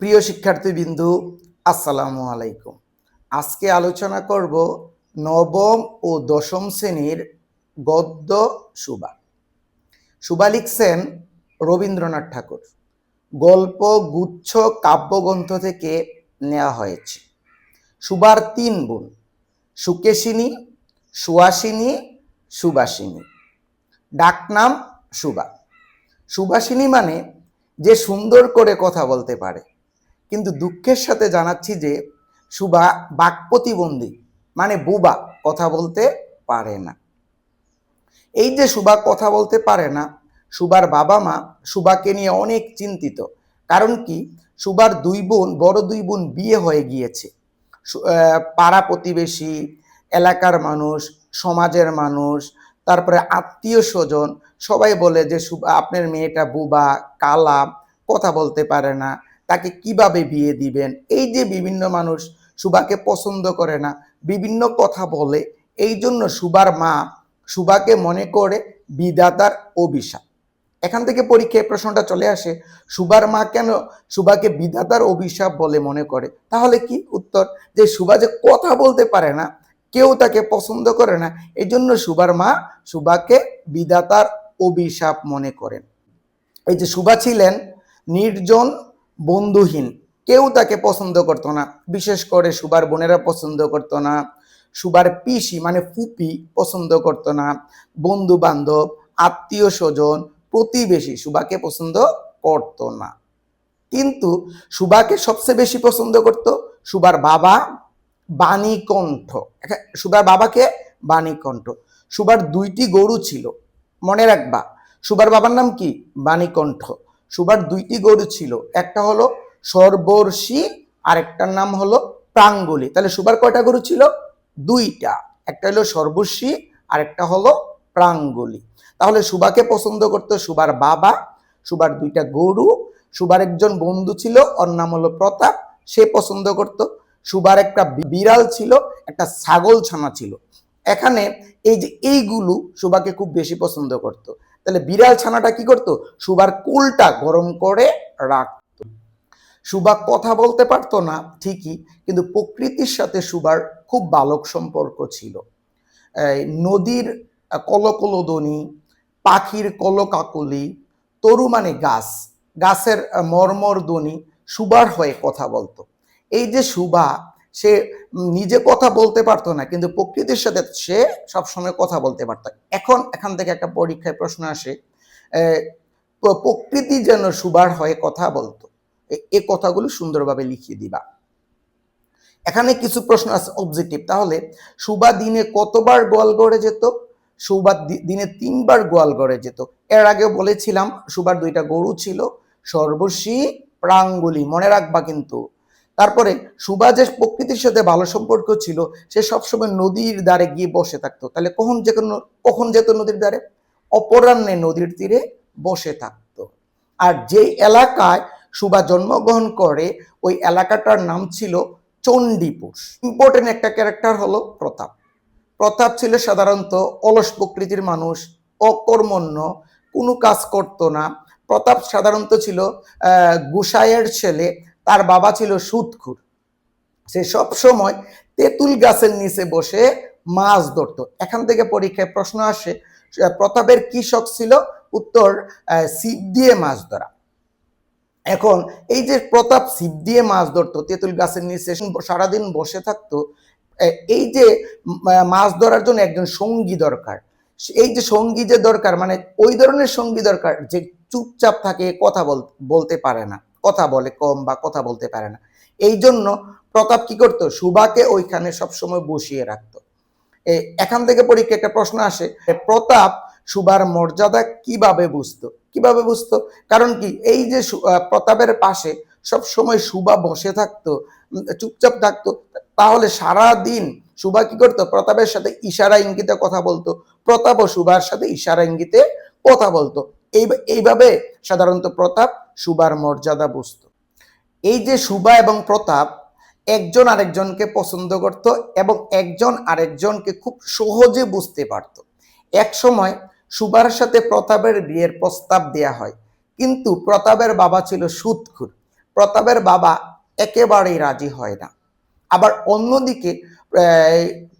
প্রিয় শিক্ষার্থীবৃন্দু, আসসালামু আলাইকুম। আজকে আলোচনা করব নবম ও দশম শ্রেণির গদ্য সুবা সুবা লিখছেন রবীন্দ্রনাথ ঠাকুর। গল্প, গুচ্ছ, কাব্যগ্রন্থ থেকে নেওয়া হয়েছে। সুবার তিন বোন সুকেশিনী, সুয়াসিনী, সুবাসিনী। ডাকনাম সুবা সুবাসিনী মানে যে সুন্দর করে কথা বলতে পারে। কিন্তু দুঃখের সাথে জানাচ্ছি যে সুবা বাক প্রতিবন্ধী মানে বুবা কথা বলতে পারে না। এই যে সুবা কথা বলতে পারে না, সুবার বাবা মা সুবাকে নিয়ে অনেক চিন্তিত। কারণ কি? সুবার দুই বোন, বড় দুই বোন বিয়ে হয়ে গিয়েছে। পাড়া প্রতিবেশী, এলাকার মানুষ, সমাজের মানুষ, তারপরে আত্মীয় স্বজন সবাই বলে যে আপনার মেয়েটা বুবা, কালা, কথা বলতে পারে না। তাকে কীভাবে বিয়ে দিবেন? এই যে বিভিন্ন মানুষ সুবাকে পছন্দ করে না, বিভিন্ন কথা বলে, এই জন্য সুবার মা সুবাকে মনে করে বিদাতার অভিশাপ। এখান থেকে পরীক্ষায় প্রশ্নটা চলে আসে সুবার মা কেন সুবাকে বিধাতার অভিশাপ বলে মনে করে? তাহলে কি উত্তর? যে সুবা যে কথা বলতে পারে না, কেউ তাকে পছন্দ করে না এই জন্য সুবার মা সুবাকে বিধাতার অভিশাপ মনে করেন। এই যে সুবা ছিলেন নির্জন বন্ধুহীন। কেউ তাকে পছন্দ করতো না। বিশেষ করে সুবার বোনেরা পছন্দ করতো না। সুবার পিসি মানে ফুপি পছন্দ করতো না। বন্ধু বান্ধব আত্মীয় স্বজন প্রতিবেশী সুবাকে পছন্দ করতো না। কিন্তু সুবাকে সবচেয়ে বেশি পছন্দ করত সুবার বাবা বাণীকণ্ঠ। সুবার বাবাকে বাণীকণ্ঠ। সুবার দুইটি গরু ছিল। মনে রাখবা, সুবার বাবার নাম কি? বাণীকণ্ঠ। সুবার দুইটি গরু ছিল। একটা হলো সর্বর্ষী আর একটার নাম হলো প্রাঙ্গুলি। তাহলে সুবার কয়টা গরু ছিল? দুইটা। একটা হলো সর্বর্ষী আর একটা হলো প্রাঙ্গুলি। তাহলে সুবাকে পছন্দ করতো সুবার বাবা সুবার দুইটা গরু সুবার একজন বন্ধু ছিল, ওর নাম হলো প্রতাপ, সে পছন্দ করত। সুবার একটা বিড়াল ছিল, একটা ছাগল ছানা ছিল। এখানে এই যে এইগুলো সুবাকে খুব বেশি পছন্দ করত। তাহলে বিড়াল ছানাটা কি করতো? সুবার কুলটা গরম করে রাখত। সুবা কথা বলতে পারতো না, ঠিকই, কিন্তু প্রকৃতির সাথে সুবার খুব বালক সম্পর্ক ছিল। নদীর কলকলধ্বনি পাখির কলকাকলি, তরু মানে গাছ, গাছের মর্মর ধ্বনি সুবার হয়ে কথা বলতো। এই যে সুবা সে নিজে কথা বলতে পারতো না, কিন্তু প্রকৃতির সাথে সে সবসময় কথা বলতে পারতো। এখন এখান থেকে একটা পরীক্ষায় প্রশ্ন আসে প্রকৃতি যেন সুবার হয়ে কথা বলতো, এ- কথাগুলো সুন্দরভাবে লিখিয়ে দিবা। এখানে কিছু প্রশ্ন আছে অবজেক্টিভ তাহলে, সুবা দিনে কতবার গোয়াল গড়ে যেত? সুবা দিনে তিনবার গোয়াল গড়ে যেত। এর আগে বলেছিলাম, সুবার দুইটা গরু ছিল সর্বশী প্রাঙ্গুলি। মনে রাখবা কিন্তু তারপরে সুবা যে প্রকৃতির সাথে ভালো সম্পর্ক ছিল সে সবসময় নদীর ধারে গিয়ে বসে থাকতো। তাহলে কখন যে কখন যেত নদীর ধারে? অপরাহ্নে নদীর তীরে বসে থাকতো। আর যে এলাকায় সুবা জন্মগ্রহণ করে ওই এলাকাটার নাম ছিল চণ্ডীপুর। ইম্পর্টেন্ট একটা ক্যারেক্টার হলো প্রতাপ। প্রতাপ ছিল সাধারণত অলস প্রকৃতির মানুষ অকর্মণ্য কোনো কাজ করতো না। প্রতাপ সাধারণত ছিল আহ, গুসাইয়ের ছেলে তার বাবা ছিল সুদখুর সে সব সময় তেঁতুল গাছের নিচে বসে মাছ ধরতো। এখান থেকে পরীক্ষায় প্রশ্ন আসে, প্রতাপের কি শখ ছিল? উত্তর ছিপ দিয়ে মাছ ধরা। এখন এই যে প্রতাপ ছিপ দিয়ে মাছ ধরতো, তেঁতুল গাছের নিচে সারাদিন বসে থাকতো এই যে মাছ ধরার জন্য একজন সঙ্গী দরকার। এই যে সঙ্গী যে দরকার মানে ওই ধরনের সঙ্গী দরকার যে চুপচাপ থাকে, কথা বল, বলতে পারে না। কথা বলে কম বা কথা বলতে পারে না। এই জন্য প্রতাপ কি করতো? সুবাকে ওইখানে সবসময় বসিয়ে রাখতো। এখান থেকে পরীক্ষা একটা প্রশ্ন আসে প্রতাপ সুবার মর্যাদা কীভাবে বুঝতো? কীভাবে বুঝতো? কারণ কি এই যে প্রতাপের পাশে সব সময় সুবা বসে থাকতো চুপচাপ থাকতো, তাহলে সারা দিন সুবা কি করতো? প্রতাপের সাথে ইশারা ইঙ্গিতে কথা বলতো প্রতাপ ও সুবার সাথে ইশারা ইঙ্গিতে কথা বলতো। এই এইভাবে সাধারণত প্রতাপ, সুবার মর্যাদা বুঝতো। এই যে সুবা এবং প্রতাপ একজন আরেকজনকে পছন্দ করত এবং একজন আরেকজনকে খুব সহজে বুঝতে পারত। এক সময় সুবার সাথে প্রতাপের বিয়ের প্রস্তাব দেয়া হয়, কিন্তু প্রতাপের বাবা ছিল সুদখুর প্রতাপের বাবা একেবারেই রাজি হয় না। আবার অন্যদিকে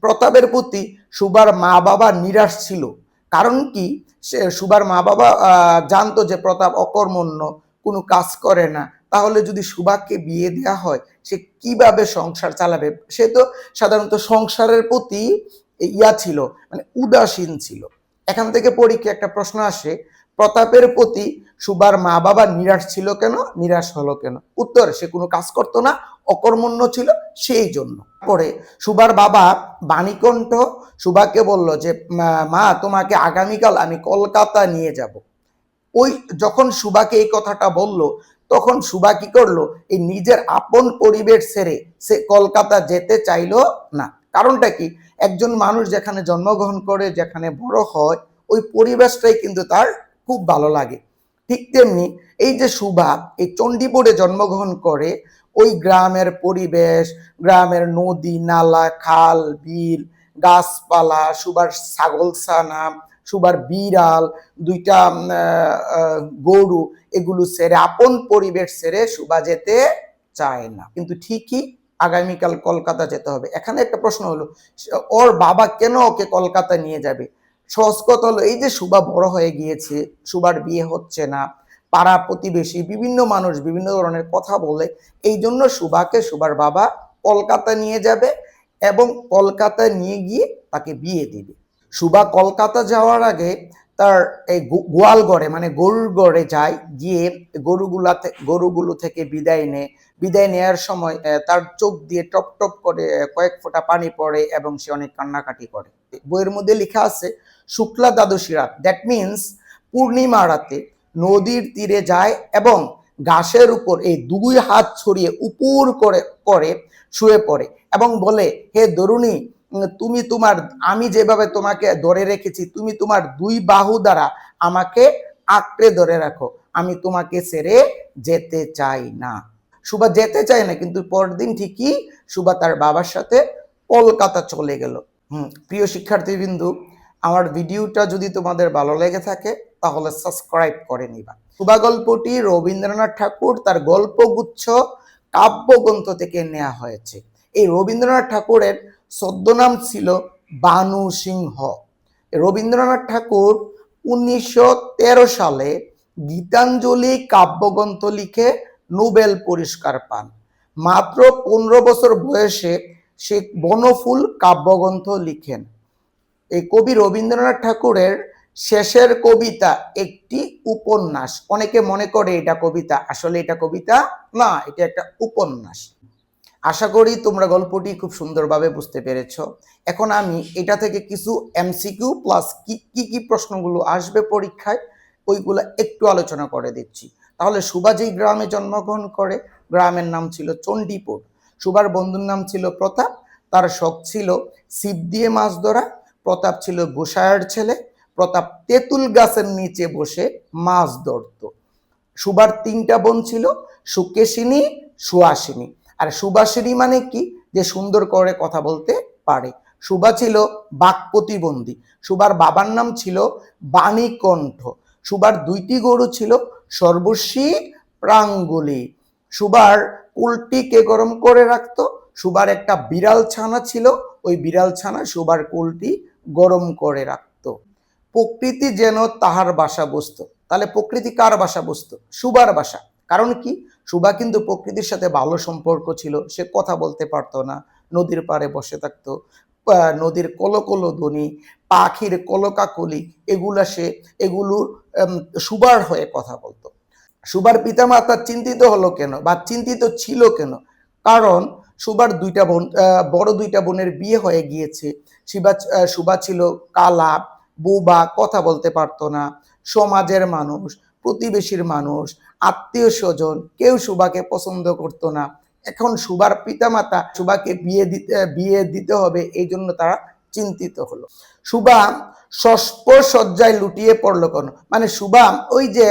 প্রতাপের প্রতি সুবার মা বাবা নিরাশ ছিল। কারণ কি? সে সুবার মা বাবা জানতো যে প্রতাপ অকর্মণ্য, কোনো কাজ করে না। তাহলে যদি সুভাকে বিয়ে দেওয়া হয়, সে কীভাবে সংসার চালাবে? সে তো সাধারণত সংসারের প্রতি ইয়া ছিল মানে উদাসীন ছিল। এখান থেকে পরীক্ষা একটা প্রশ্ন আসে প্রতাপের প্রতি সুবার মা বাবা নিরাশ ছিল কেন? নিরাশ হলো কেন? উত্তর, সে কোনো কাজ করতো না, অকর্মণ্য ছিল সেই জন্য। পরে সুবার বাবা বাণীকণ্ঠ, সুবাকে বলল যে "মা- তোমাকে আগামীকাল আমি কলকাতা নিয়ে যাব। ওই যখন সুবাকে এই কথাটা বলল, তখন সুবা কি করল? এই নিজের আপন পরিবেশ ছেড়ে সে কলকাতা যেতে চাইলো না। কারণটা কি? একজন মানুষ যেখানে জন্মগ্রহণ করে, যেখানে বড় হয়, ওই পরিবেশটাই কিন্তু তার খুব ভালো লাগে। ঠিক তেমনি এই যে সুভা, এই চণ্ডীপুরে জন্মগ্রহণ করে, ওই গ্রামের পরিবেশ, গ্রামের নদী, নালা, খাল, বিল, গাছপালা সুবার ছাগল ছানা সুবার বিড়াল, দুইটা গরু, এগুলো ছেড়ে আপন পরিবেশ ছেড়ে সুবা যেতে চায় না। কিন্তু ঠিকই আগামীকাল কলকাতা যেতে হবে। এখানে একটা প্রশ্ন হলো ওর বাবা কেন ওকে কলকাতা নিয়ে যাবে? কথা হলো, এই যে সুবা বড় হয়ে গিয়েছে, সুবার বিয়ে হচ্ছে না, পাড়া প্রতিবেশী, বিভিন্ন মানুষ বিভিন্ন ধরনের কথা বলে, এই জন্য সুবাকে সুবার বাবা কলকাতা নিয়ে যাবে এবং কলকাতা নিয়ে গিয়ে তাকে বিয়ে দিবে। সুবা কলকাতা যাওয়ার আগে তার এই গো- গোয়ালঘরে মানে গরুর ঘরে যায়, গিয়ে গরুগুলাতে, গরুগুলো থেকে বিদায় নেয় বিদায় নেয়ার সময় তার চোখ দিয়ে টপ টপ করে কয়েক ফোঁটা পানি পড়ে এবং সে অনেক কান্নাকাটি করে। বইয়ের মধ্যে লেখা আছে শুক্লা দ্বাদশী রাত। দ্যাট মিনস পূর্ণিমা রাতে নদীর তীরে যায় এবং ঘাসের উপর এই দুই হাত ছড়িয়ে উপর করে করে শুয়ে পড়ে এবং বলে, হে দরুণী তুমি তোমার, আমি যেভাবে তোমাকে ধরে রেখেছি, তুমি তোমার দুই বাহু দ্বারা আমাকে আঁকড়ে ধরে রাখো। আমি তোমাকে ছেড়ে যেতে চাই না। সুভা যেতে চায় না, কিন্তু পরদিন ঠিকই সুভা তার বাবার সাথে কলকাতা চলে গেল। হুম, প্রিয় শিক্ষার্থীবৃন্দু আমার ভিডিওটা যদি তোমাদের ভালো লেগে থাকে, তাহলে সাবস্ক্রাইব করে নিবা। সুভা গল্পটি রবীন্দ্রনাথ ঠাকুর তার গল্পগুচ্ছ কাব্যগ্রন্থ থেকে নেওয়া হয়েছে। এই রবীন্দ্রনাথ ঠাকুরের ছদ্মনাম ছিল বানু সিংহ। রবীন্দ্রনাথ ঠাকুর উনিশশো তেরো সালে গীতাঞ্জলি কাব্যগ্রন্থ লিখে নোবেল পুরস্কার পান। মাত্র পনেরো বছর বয়সে সে বনফুল কাব্যগ্রন্থ লিখেন। এই কবি রবীন্দ্রনাথ ঠাকুরের শেষের কবিতা একটি উপন্যাস। অনেকে মনে করে এটা কবিতা। আসলে এটা কবিতা না, এটা একটা উপন্যাস। আশা করি তোমরা গল্পটি খুব সুন্দরভাবে বুঝতে পেরেছ। এখন আমি এটা থেকে কিছু এমসিকিউ প্লাস কি কি কি প্রশ্নগুলো আসবে পরীক্ষায়, ওইগুলো একটু আলোচনা করে দিচ্ছি। তাহলে সুভা যেই গ্রামে জন্মগ্রহণ করে, গ্রামের নাম ছিল চণ্ডীপুর। সুভার বন্ধুর নাম ছিল প্রতাপ। তার শখ ছিল ছিপ দিয়ে মাছ ধরা। প্রতাপ ছিল গোসাইয়ের ছেলে। প্রতাপ তেঁতুল গাছের নিচে বসে মাছ ধরত। সুবার তিনটা বোন ছিল, সুকেশিনী, সুহাসিনী। আর সুভাষিনী মানে কি? যে সুন্দর করে কথা বলতে পারে। সুভা ছিল বাক প্রতিবন্ধী। সুভার বাবার নাম ছিল বাণীকণ্ঠ। সুবার দুইটি গরু ছিল সর্বস্বী প্রাঙ্গুলি। সুভার কুলটিকে গরম করে রাখতো? সুবার একটা বিড়াল ছানা ছিল। ওই বিড়াল ছানা সুবার কুলটি গরম করে রাখত। প্রকৃতি যেন তাহার বাসা বসত। তাহলে প্রকৃতি কার বাসা বসত? সুবার বাসা। কারণ কি? সুবা কিন্তু প্রকৃতির সাথে ভালো সম্পর্ক ছিল সে কথা বলতে পারতো না নদীর পাড়ে বসে থাকতো। নদীর কলকলো ধ্বনি পাখির কলকাকলি এগুলা সে এগুলোর উম, সুবার হয়ে কথা বলতো। সুবার পিতামাতা চিন্তিত হলো কেন বা চিন্তিত ছিল কেন? কারণ সুবার দুইটা বোন বড় দুইটা বোনের বিয়ে হয়ে গিয়েছে। শিবা সুবা ছিল কালা, বুবা, কথা বলতে পারতো না, সমাজের মানুষ, প্রতিবেশীর মানুষ, আত্মীয় স্বজন, কেউ সুবাকে পছন্দ করতো না। এখন সুবার পিতামাতা সুবাকে বিয়ে দিতে বিয়ে দিতে হবে, এই জন্য তারা চিন্তিত হলো। সুবা সজ্জায় লুটিয়ে পড়ল কেন? মানে সুবা ওই যে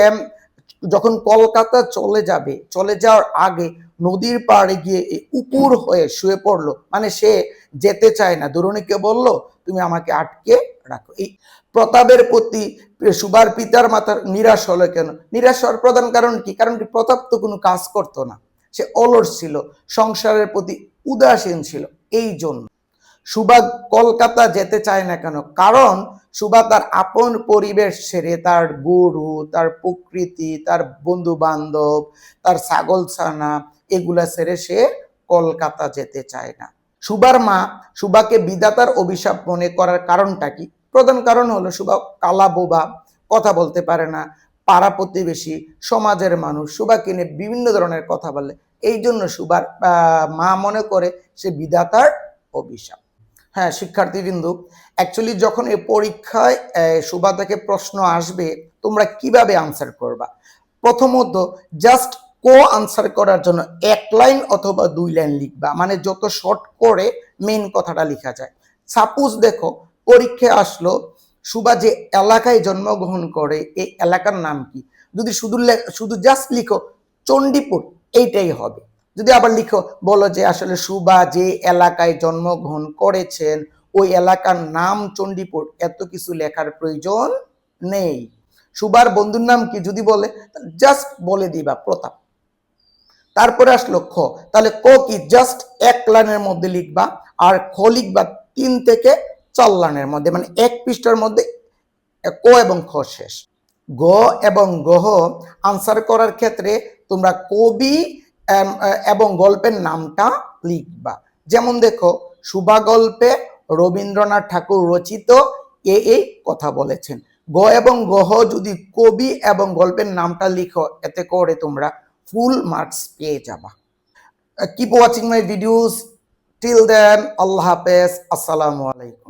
যখন কলকাতা চলে যাবে, চলে যাওয়ার আগে নদীর পাড়ে গিয়ে উপুর হয়ে শুয়ে পড়ল। মানে সে যেতে চায় না। দুরণীকে বলল, তুমি আমাকে আটকে রাখো। এই প্রতাপের প্রতি সুবার পিতার মাতার নিরাশ হলো কেন? নিরাশ হওয়ার প্রধান কারণ কি? কারণ কি? প্রতাপ তো কোনো কাজ করতো না। সে অলস ছিল, সংসারের প্রতি উদাসীন ছিল। এই জন্য সুভা কলকাতা যেতে চায় না কেন? কারণ সুভা তার আপন পরিবেশ ছেড়ে তার গরু, তার প্রকৃতি, তার বন্ধু বান্ধব তার ছাগল ছানা এগুলা ছেড়ে সে কলকাতা যেতে চায় না। সুবার মা সুবাকে বিধাতার অভিশাপ মনে করার কারণটা কি? প্রধান কারণ হলো সুবা কালা বোবা, কথা বলতে পারে না, পাড়া প্রতিবেশী, সমাজের মানুষ। সুবাকে নিয়ে বিভিন্ন ধরনের কথা বলে। এই জন্য সুবার মা মনে করে সে বিধাতার অভিশাপ। হ্যাঁ শিক্ষার্থীবৃন্দু অ্যাকচুয়ালি যখন এই পরীক্ষায় সুবা থেকে প্রশ্ন আসবে, তোমরা কীভাবে আনসার করবা? প্রথমত জাস্ট কো আনসার করার জন্য এক লাইন অথবা দুই লাইন লিখবা। মানে যত শর্ট করে মেন কথাটা লেখা যায়। সাপোজ দেখো, পরীক্ষায় আসলো, সুবা যে এলাকায় জন্মগ্রহণ করে, এই এলাকার নাম কি? যদি শুধু শুধু জাস্ট লিখো, চণ্ডীপুর, এইটাই হবে। যদি আবার লিখো, বলো যে আসলে সুবা যে এলাকায় জন্মগ্রহণ করেছেন, ওই এলাকার নাম চণ্ডীপুর, এত কিছু লেখার প্রয়োজন নেই। সুবার বন্ধুর নাম কি? যদি বলে জাস্ট বলে দিবা, প্রতাপ। তারপরে আসলো খ। তাহলে ক কি? জাস্ট এক লাইনের মধ্যে লিখবা, আর খ লিখবা তিন থেকে চার লাইনের মধ্যে মানে এক পৃষ্ঠার মধ্যে ক এবং খ শেষ। গ এবং গহ আনসার করার ক্ষেত্রে তোমরা কবি এবং গল্পের নামটা লিখবা। যেমন দেখো সুভা গল্পে রবীন্দ্রনাথ ঠাকুর রচিত এ এই কথা বলেছেন। গ এবং গহ যদি কবি এবং গল্পের নামটা লিখো, এতে করে তোমরা ফুল মার্কস পেয়ে যাবা। Keep watching my videos till then আল্লাহ হাফেজ। আসসালামু আলাইকুম।